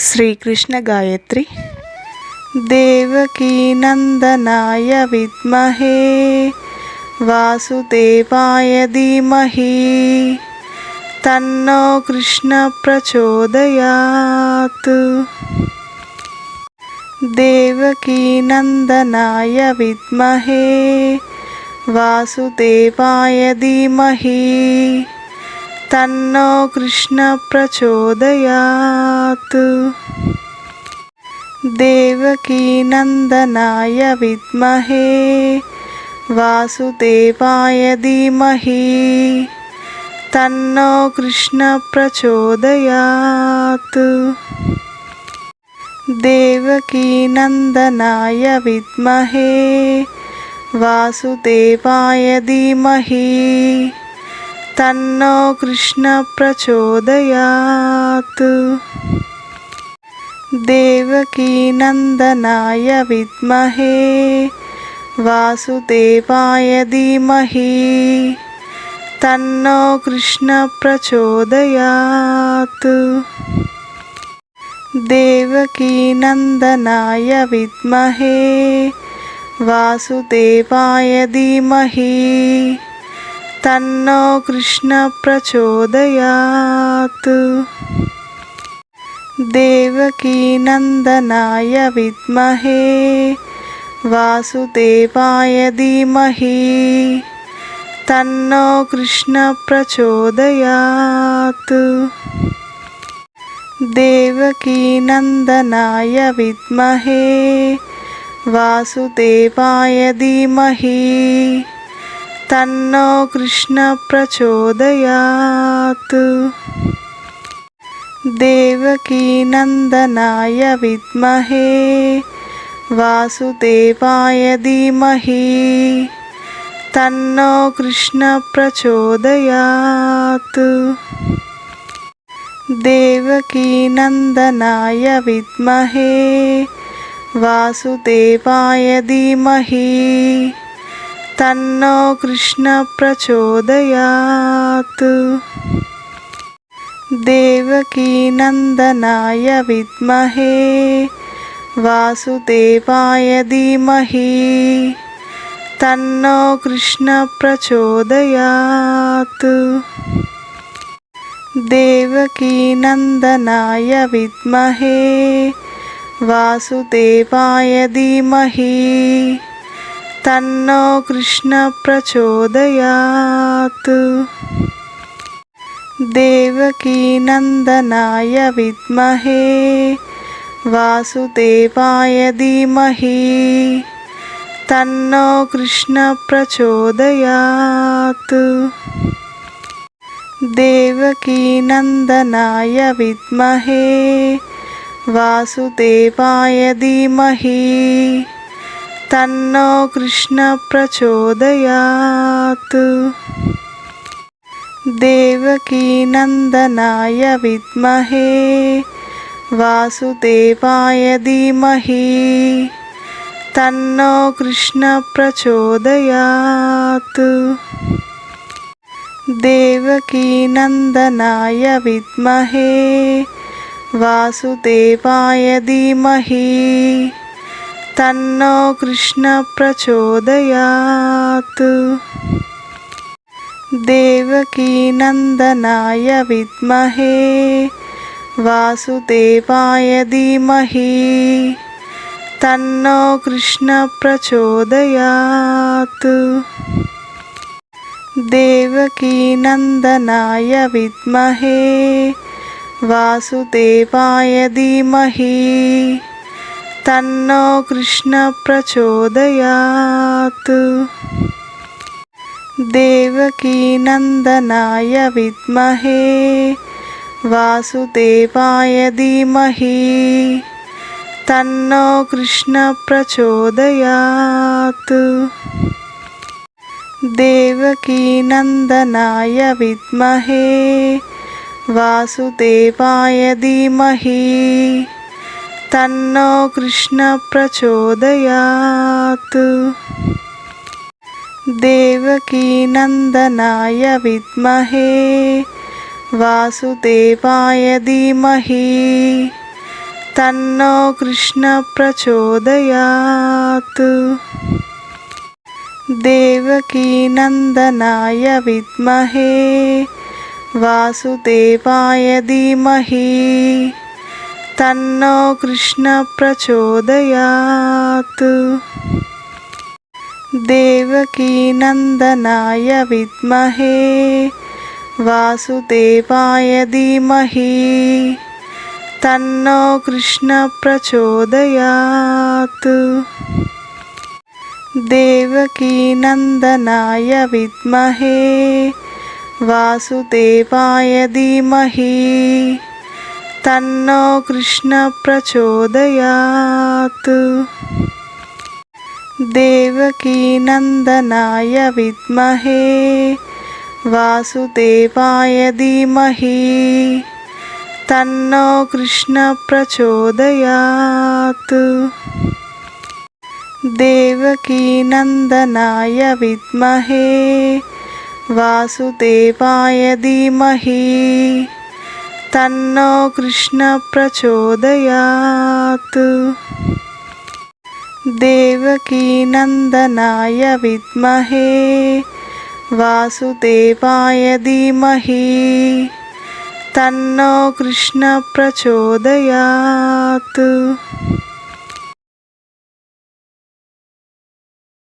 శ్రీకృష్ణ గాయత్రి. దేవకీ నందనాయ విద్మహే. వాసుదేవాయ ధీమహి. తన్నో కృష్ణ ప్రచోదయాత్. దేవకీ నందనాయ విద్మహే. వాసుదేవాయ ధీమహి. తన్నో కృష్ణ ప్రచోదయాత్. దేవకీ నందనాయ విద్మహే. వాసుదేవాయ ధీమహి. తన్నో కృష్ణ ప్రచోదయాత్. దేవకీ నందనాయ విద్మహే. వాసుదేవాయ ధీమహి. తన్నో కృష్ణ ప్రచోదయాత్. దేవకీ నందనాయ విద్మహే. వాసుదేవాయ ధీమహి. తన్నో కృష్ణ ప్రచోదయాత్. దేవకీ నందనాయ విద్మహే. వాసుదేవాయ ధీమహి. తన్నో కృష్ణ ప్రచోదయాత్. దేవకీ నందనాయ విద్మహే. వాసుదేవాయ ధీమహి. తన్నో కృష్ణ ప్రచోదయాత్. దేవకీ నందనాయ విద్మహే. వాసుదేవాయ ధీమహి. తన్నో కృష్ణ ప్రచోదయాత్. దేవకీ నందనాయ విద్మహే. వాసుదేవాయ ధీమహి. తన్నో కృష్ణ ప్రచోదయాత్. దేవకీ నందనాయ విద్మహే. వాసుదేవాయ ధీమహి. తన్నో కృష్ణ ప్రచోదయాత్. దేవకీ నందనాయ విద్మహే. వాసుదేవాయ ధీమహి. తన్నో కృష్ణ ప్రచోదయాత్. దేవకీ నందనాయ విద్మహే. వాసుదేవాయ ధీమహి. తన్నో కృష్ణ ప్రచోదయాత్. దేవకీ నందనాయ విద్మహే. వాసుదేవాయ ధీమహి. తన్నో కృష్ణ ప్రచోదయాత్. దేవకీ నందనాయ విద్మహే. వాసుదేవాయ ధీమహి. तन्नो कृष्णप्रचोदयात् देवकीनन्दनाय विद्महे वासुदेवाय धीमहि तन्नो कृष्णप्रचोदयात् देवकीनन्दनाय विद्महे वासुदेवाय धीमहि तन्नो कृष्णप्रचोदयात् देवकीनन्दनाय विद्महे वासुदेवाय धीमहि तन्नो कृष्णप्रचोदयात् देवकीनन्दनाय विद्महे वासुदेवाय धीमहि తన్నో కృష్ణ ప్రచోదయాత్. దేవకీ నందనాయ విద్మహే. వాసుదేవాయ ధీమహి. తన్నో కృష్ణ ప్రచోదయాత్. దేవకీ నందనాయ విద్మహే. వాసుదేవాయ ధీమహి. తన్నో కృష్ణ ప్రచోదయాత్. దేవకీ నందనాయ విద్మహే. వాసుదేవాయ ధీమహి. తన్నో కృష్ణ ప్రచోదయాత్. దేవకీ నందనాయ విద్మహే. వాసుదేవాయ ధీమహి. తన్నో కృష్ణ ప్రచోదయాత్. దేవకీ నందనాయ విద్మహే. వాసుదేవాయ ధీమహి. తన్నో కృష్ణ ప్రచోదయాత్. దేవకీ నందనాయ విద్మహే. వాసుదేవాయ ధీమహి. తన్నో కృష్ణ ప్రచోదయాత్. దేవకీ నందనాయ విద్మహే. వాసుదేవాయ ధీమహి. తన్నో కృష్ణ ప్రచోదయాత్. దేవకీ నందనాయ విద్మహే. వాసుదేవాయ ధీమహి. తన్నో కృష్ణ ప్రచోదయాత్. దేవకీ నందనాయ విద్మహే. వాసుదేవాయ ధీమహి. తన్నో కృష్ణ ప్రచోదయాత్.